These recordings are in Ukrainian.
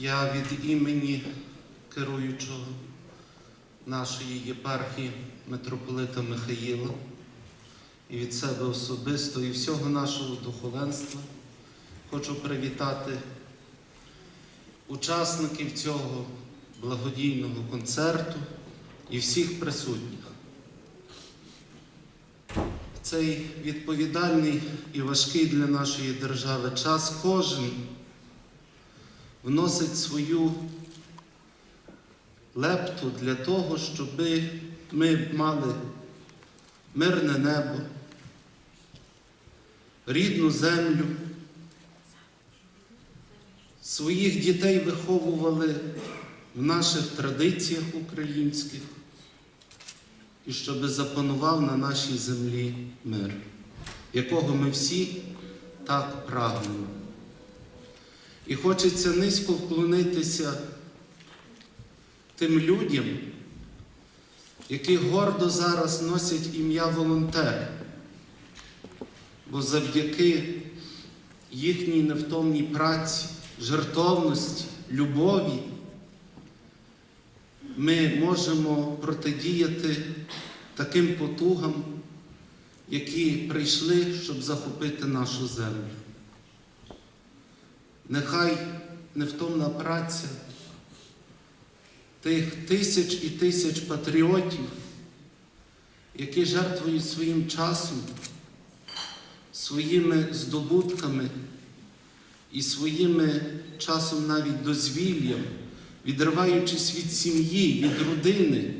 Я від імені керуючого нашої єпархії митрополита Михаїла і від себе особисто і всього нашого духовенства хочу привітати учасників цього благодійного концерту і всіх присутніх. Цей відповідальний і важкий для нашої держави час кожен вносить свою лепту для того, щоб ми мали мирне небо, рідну землю, своїх дітей виховували в наших традиціях українських і щоб запанував на нашій землі мир, якого ми всі так прагнемо. І хочеться низько вклонитися тим людям, які гордо зараз носять ім'я волонтер, бо завдяки їхній невтомній праці, жертовності, любові ми можемо протидіяти таким потугам, які прийшли, щоб захопити нашу землю. Нехай невтомна праця тих тисяч і тисяч патріотів, які жертвують своїм часом, своїми здобутками і своїми часом навіть дозвіллям, відриваючись від сім'ї, від родини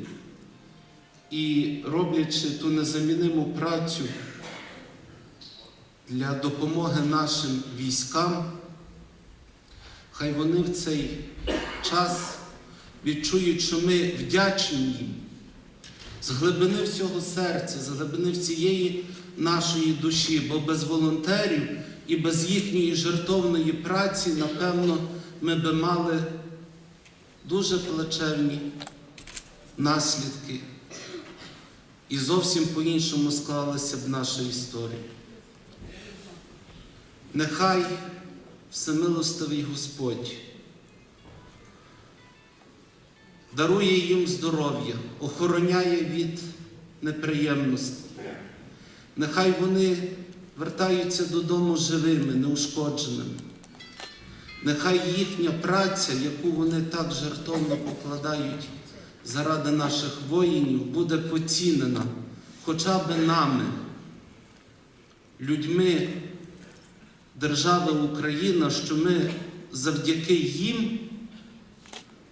і роблячи ту незаміниму працю для допомоги нашим військам, хай вони в цей час відчують, що ми вдячні їм з глибини всього серця, з глибини всієї нашої душі, бо без волонтерів і без їхньої жертовної праці, напевно, ми би мали дуже плачевні наслідки. І зовсім по-іншому склалася б наша історія. Нехай всемилостивий Господь дарує їм здоров'я, охороняє від неприємностей. Нехай вони вертаються додому живими, неушкодженими. Нехай їхня праця, яку вони так жертовно покладають заради наших воїнів, буде поцінена хоча б нами, людьми держави Україна, що ми завдяки їм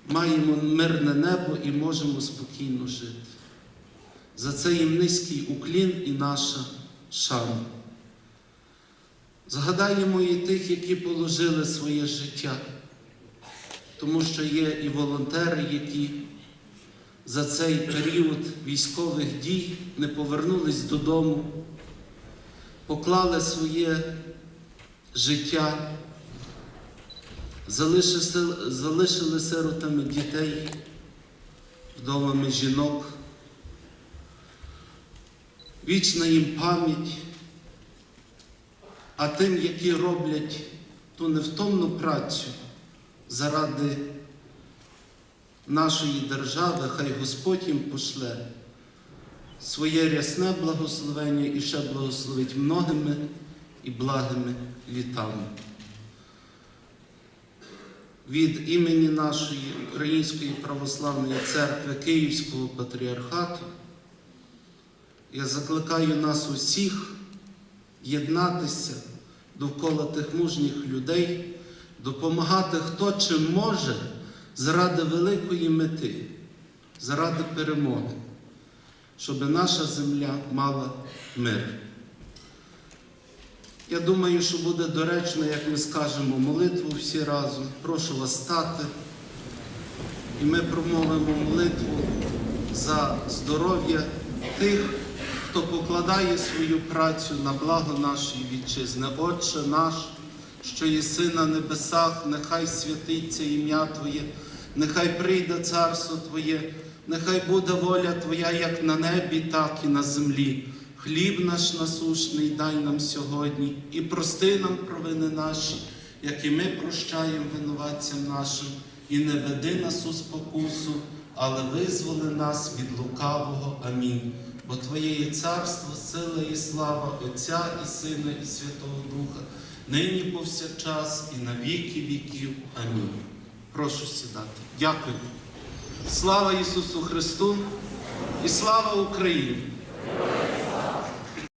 маємо мирне небо і можемо спокійно жити. За це їм низький уклін і наша шана. Згадаємо і тих, які положили своє життя, тому що є і волонтери, які за цей період військових дій не повернулись додому, поклали своє життя, залишили, залишили сиротами дітей, вдовами жінок. Вічна їм пам'ять, а тим, які роблять ту невтомну працю заради нашої держави, хай Господь їм пошле своє рясне благословення і ще благословить многими і благими літами. Від імені нашої Української православної церкви Київського патріархату я закликаю нас усіх єднатися довкола тих мужніх людей, допомагати хто чим може заради великої мети, заради перемоги, щоб наша земля мала мир. Я думаю, що буде доречно, як ми скажемо молитву всі разом. Прошу вас стати. І ми промовимо молитву за здоров'я тих, хто покладає свою працю на благо нашої вітчизни. Отче наш, що єси на небесах, нехай святиться ім'я Твоє, нехай прийде царство Твоє, нехай буде воля Твоя як на небі, так і на землі. Хліб наш насушний дай нам сьогодні і прости нам провини наші, як і ми прощаємо винуватцям нашим, і не веди нас у спокусу, але визволи нас від лукавого. Амінь. Бо Твоє є царство, сила і слава Отця і Сина, і Святого Духа, нині повсякчас і на віки віків. Амінь. Прошу сідати. Дякую. Слава Ісусу Христу і слава Україні!